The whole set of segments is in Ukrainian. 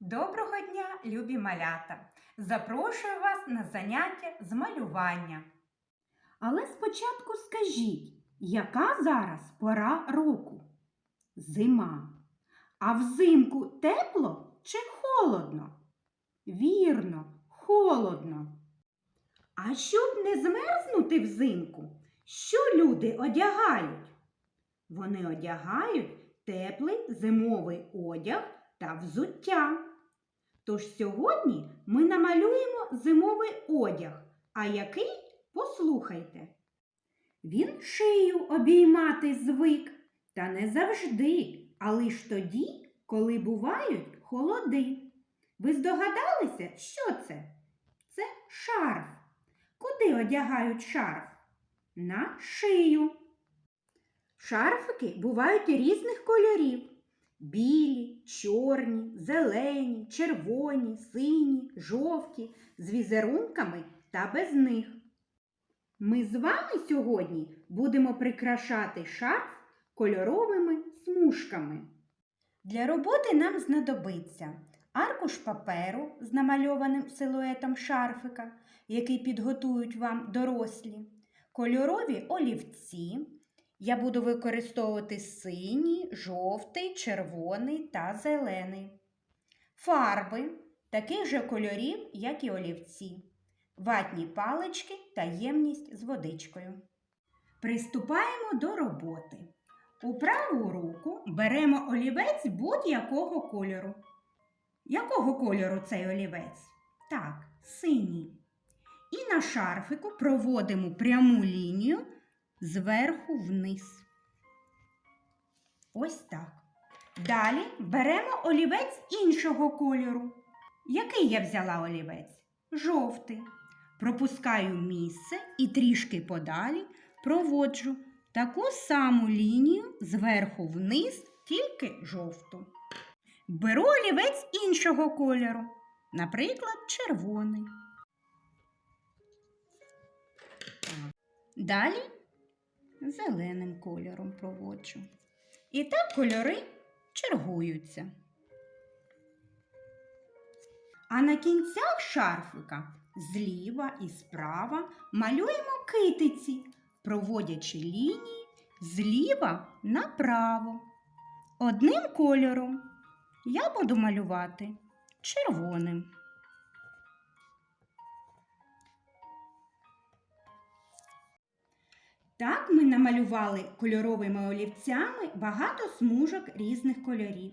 Доброго дня, любі малята! Запрошую вас на заняття з малювання. Але спочатку скажіть, яка зараз пора року? Зима. А взимку тепло чи холодно? Вірно, холодно. А щоб не змерзнути взимку, що люди одягають? Вони одягають теплий зимовий одяг та взуття. Тож сьогодні ми намалюємо зимовий одяг. А який? Послухайте. Він шию обіймати звик, та не завжди, а лиш тоді, коли бувають холоди. Ви здогадалися, що це? Це шарф. Куди одягають шарф? На шию. Шарфики бувають різних кольорів: білі, чорні, зелені, червоні, сині, жовті, з візерунками та без них. Ми з вами сьогодні будемо прикрашати шарф кольоровими смужками. Для роботи нам знадобиться аркуш паперу з намальованим силуетом шарфика, який підготують вам дорослі, кольорові олівці. Я буду використовувати синій, жовтий, червоний та зелений. Фарби таких же кольорів, як і олівці, ватні палички та ємність з водичкою. Приступаємо до роботи. У праву руку беремо олівець будь-якого кольору. Якого кольору цей олівець? Так, синій. І на шарфику проводимо пряму лінію зверху вниз. Ось так. Далі беремо олівець іншого кольору. Який я взяла олівець? Жовтий. Пропускаю місце і трішки подалі проводжу таку саму лінію зверху вниз, тільки жовту. Беру олівець іншого кольору, наприклад, червоний. Далі зеленим кольором проводжу. І так кольори чергуються. А на кінцях шарфика зліва і справа малюємо китиці, проводячи лінії зліва направо. Одним кольором я буду малювати червоним. Так ми намалювали кольоровими олівцями багато смужок різних кольорів.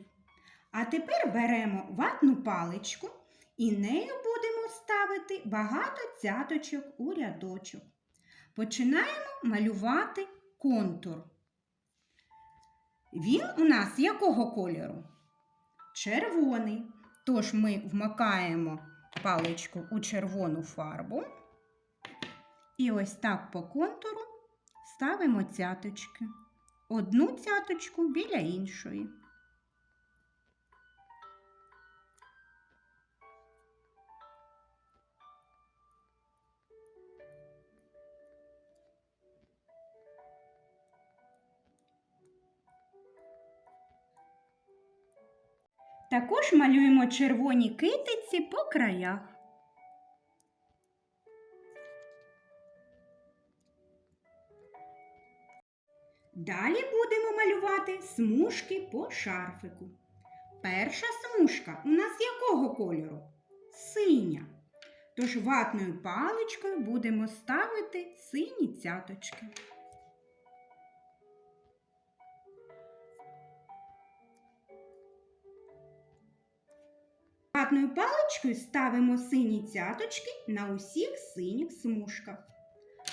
А тепер беремо ватну паличку і нею будемо ставити багато цяточок у рядочок. Починаємо малювати контур. Він у нас якого кольору? Червоний. Тож ми вмикаємо паличку у червону фарбу. І ось так по контуру ставимо цяточки. Одну цяточку біля іншої. Також малюємо червоні китиці по краях. Далі будемо малювати смужки по шарфику. Перша смужка у нас якого кольору? Синя. Тож ватною паличкою будемо ставити сині цяточки. Ватною паличкою ставимо сині цяточки на усіх синіх смужках.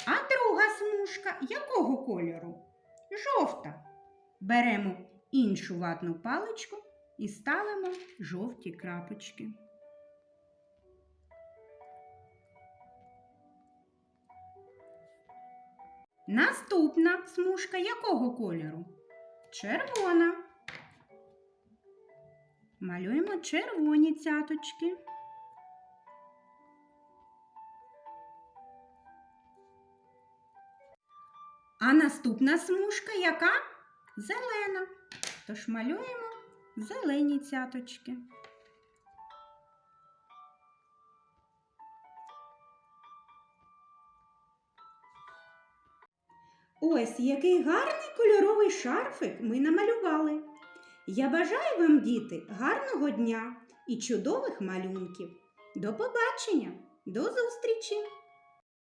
А друга смужка якого кольору? Жовта. Беремо іншу ватну паличку і ставимо жовті крапочки. Наступна смужка якого кольору? Червона. Малюємо червоні цяточки. А наступна смужка яка? Зелена. Тож малюємо зелені цяточки. Ось який гарний кольоровий шарфик ми намалювали. Я бажаю вам, діти, гарного дня і чудових малюнків. До побачення, до зустрічі!